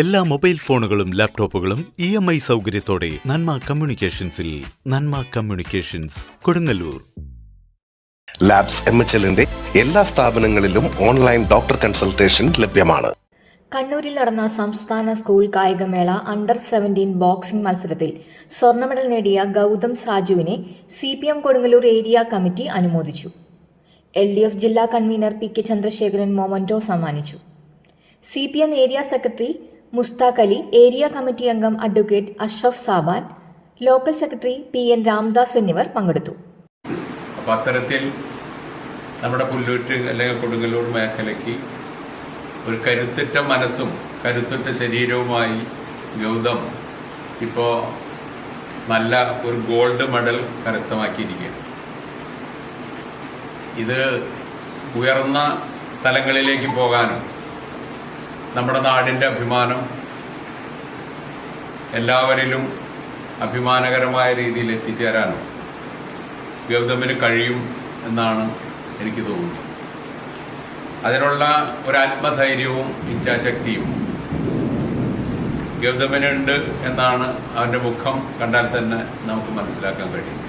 എല്ലാ മൊബൈൽ ഫോണുകളും ലാപ്ടോപ്പുകളും ഇ എം ഐ സൗകര്യത്തോടെ Nanma കമ്മ്യൂണിക്കേഷൻസിൽ Nanma communications Kodungallur. Labs M H എല്ലിന്റെ എല്ലാ സ്ഥാപനങ്ങളിലും ഓൺലൈൻ ഡോക്ടർ കൺസൾട്ടേഷൻ ലഭ്യമാണ്. കണ്ണൂരിൽ നടന്ന സംസ്ഥാന സ്കൂൾ കായികമേള അണ്ടർ സെവന്റീൻ ബോക്സിംഗ് മത്സരത്തിൽ സ്വർണ മെഡൽ നേടിയ Gautham സാജുവിനെ C P M Kodungallur area committee അനുമോദിച്ചു. എൽ ഡി എഫ് ജില്ലാ convenor P K Chandrasekharan memento സമ്മാനിച്ചു. C P M area secretary Mushtaq Ali area committee അംഗം advocate Ashraf Saban local secretary P N Ramdas എന്നിവർ പങ്കെടുത്തു. അപ്പോൾ അത്തരത്തിൽ നമ്മുടെ പുല്ലൂറ്റ് അല്ലെങ്കിൽ കൊടുങ്ങല്ലൂർ മേഖലയ്ക്ക് ഒരു കരുത്തുറ്റ മനസ്സും കരുത്തുറ്റ ശരീരവുമായി ഗൗതം ഇപ്പോൾ നല്ല ഒരു ഗോൾഡ് മെഡൽ കരസ്ഥമാക്കിയിരിക്കുകയാണ്. ഇത് ഉയർന്ന തലങ്ങളിലേക്ക് പോകാനും നമ്മുടെ നാടിന്റെ അഭിമാനം എല്ലാവരിലും അഭിമാനകരമായ രീതിയിൽ എത്തിച്ചേരാനും ഗൗതമിന് കഴിയും എന്നാണ് എനിക്ക് തോന്നുന്നത്. അതിനുള്ള ഒരു ആത്മധൈര്യവും ഇച്ഛാശക്തിയും ഗൗതമനുണ്ട് എന്നാണ് അവന്റെ മുഖം കണ്ടാൽ തന്നെ നമുക്ക് മനസ്സിലാക്കാൻ കഴിയും.